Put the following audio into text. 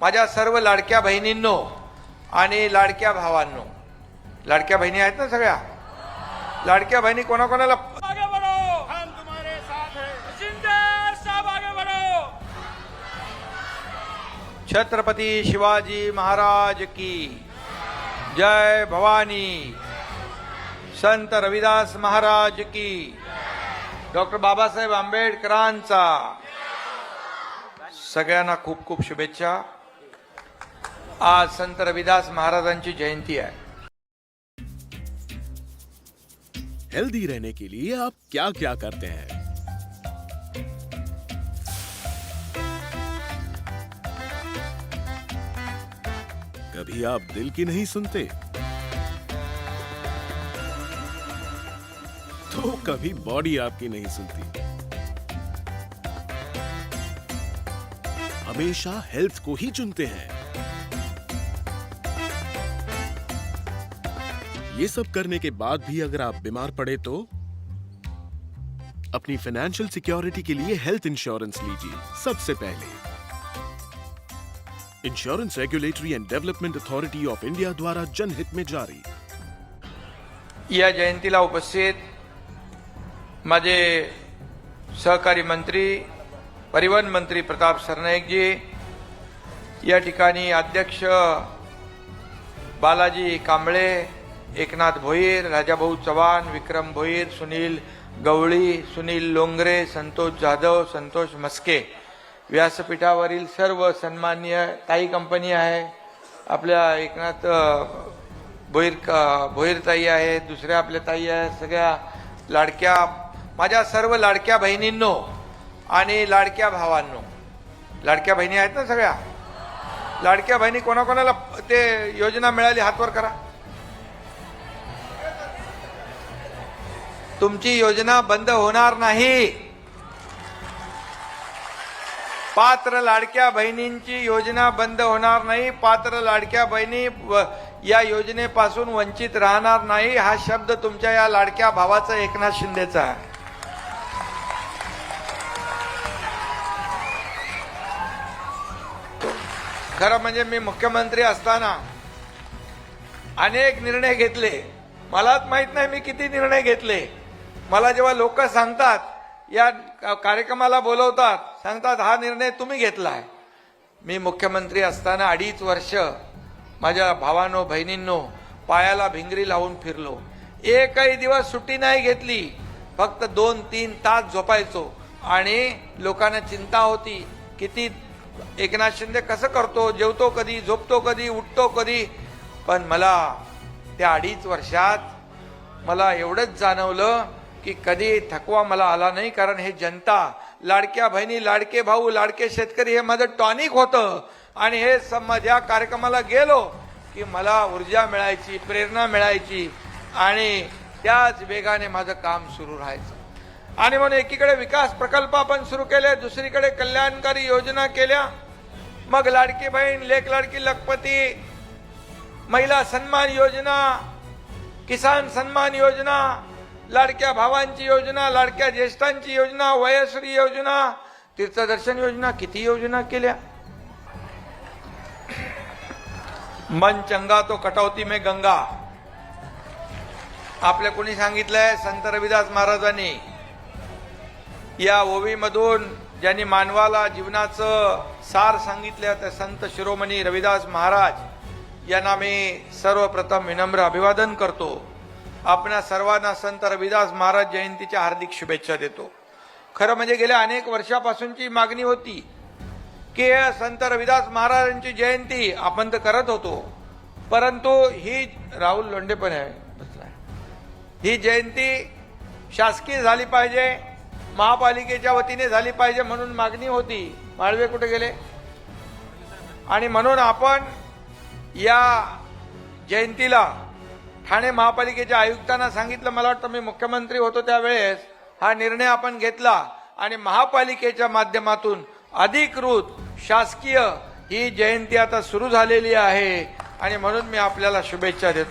माझ्या सर्व लाडक्या बहिणींनो आणि लाडक्या भावांनो. लाडक्या बहिणी आहेत ना सगळ्या? लाडक्या बहिणी कोणाकोणाला आगे बढ़ो! हम तुम्हारे साथ हैं। जिंदे सब आगे बढ़ो! छत्रपती शिवाजी महाराज की जय भवानी। संत रविदास महाराज की। डॉक्टर बाबासाहेब आंबेडकरांचा सगळ्यांना खूप खूप शुभेच्छा. आज संत रविदास महाराजांची जयंती आहे. हेल्दी रहने के लिए आप क्या क्या करते हैं? कभी आप दिल की नहीं सुनते? तो कभी बॉडी आपकी नहीं सुनती। हमेशा हेल्थ को ही चुनते हैं। ये सब करने के बाद भी अगर आप बीमार पड़े तो अपनी फाइनेंशियल सिक्योरिटी के लिए हेल्थ इंश्योरेंस लीजिए, सबसे पहले। Insurance regulatory and development authority of India द्वारा जनहित में जारी। या जयंतीला उपस्थित माझे सहकारी मंत्री, परिवहन मंत्री प्रताप सरनाईकजी या ठिकाणी अध्यक्ष बालाजी कांबळे एकनाथ भोईर राजाभाऊ चव्हाण विक्रम भोईर सुनील गवळी सुनील लोंगरे संतोष जाधव संतोष मस्के. व्यासपीठावरील सर्व सन्मान्य ताई कंपनी आहे. आपल्या एकनाथ भोईर भोईर भोईरताई आहेत दुसऱ्या आपल्या ताई आहेत सगळ्या लाडक्या माझ्या सर्व लाडक्या बहिणींनो आणि लाडक्या भावांनो. लाडक्या बहिणी आहेत ना सगळ्या? लाडक्या बहिणी कोणाकोणाला ते योजना मिळाली हातवर करा. तुमची योजना बंद होणार नाही. पात्र लाडक्या बहिणींची योजना बंद होणार नाही. पात्र लाडक्या बहिणी व- या योजनेपासून वंचित राहणार नाही. हा शब्द तुमच्या या लाडक्या भावाचा एकनाथ शिंदेचा आहे. खरं म्हणजे मी मुख्यमंत्री असताना अनेक निर्णय घेतले. मलाच माहीत नाही मी किती निर्णय घेतले. मला जेव्हा लोक सांगतात या कार्यक्रमाला बोलवतात सांगतात हा निर्णय तुम्ही घेतला आहे मी मुख्यमंत्री असताना अडीच वर्ष माझ्या भावांनो बहिणींनो पायाला भिंगरी लावून फिरलो. एकही दिवस सुट्टी नाही घेतली. फक्त दोन तीन तास झोपायचो. आणि लोकांना चिंता होती किती एकनाथ शिंदे कसं करतो जेवतो कधी झोपतो कधी उठतो कधी. पण मला त्या अडीच वर्षात मला एवढंच जाणवलं की कधी थकवा मला आला नाही कारण हे जनता लाडक्या बहिणी लाडके भाऊ लाडके शेतकरी हे माझं टॉनिक होतं. आणि हे सम या कार्यक्रमाला गेलो की मला ऊर्जा मिळायची प्रेरणा मिळायची आणि त्याच वेगाने माझं काम सुरू राहायचं. आणि म्हणून एकीकडे विकास प्रकल्प आपण सुरू केले दुसरीकडे कल्याणकारी योजना केल्या. मग लाडकी बहीण लेख लाडकी लखपती महिला सन्मान योजना किसान सन्मान योजना लाडक्या भावांची योजना लाडक्या ज्येष्ठांची योजना वयश्री योजना तीर्थदर्शन योजना किती योजना केल्या? मन चंगा तो कटौती में गंगा. आपल्या कोणी सांगितलंय? संत रविदास महाराजांनी. या ओवीमधून ज्यांनी मानवाला जीवनाचं सार सांगितलं त्या संत शिरोमणी रविदास महाराज. यांना मी सर्वप्रथम विनम्र अभिवादन करतो. आपणा सर्वांना संत रविदास महाराज जयंतीच्या हार्दिक शुभेच्छा देतो. खरं म्हणजे गेल्या अनेक वर्षापासूनची मागणी होती की संत रविदास महाराजांची जयंती आपण तर करत होतो परंतु ही राहुल लोंढे पण आहे. बसलाय. ही जयंती शासकीय झाली पाहिजे महापालिकेच्या वतीने झाली पाहिजे म्हणून मागणी होती. माळवे कुठे गेले? आणि म्हणून आपण या जयंतीला ठाणे महापालिकेच्या आयुक्तांना सांगितलं मला वाटतं मी मुख्यमंत्री होतो त्यावेळेस हा निर्णय आपण घेतला. आणि महापालिकेच्या माध्यमातून अधिकृत शासकीय ही जयंती आता सुरू झालेली आहे. आणि म्हणून मी आपल्याला शुभेच्छा देतो.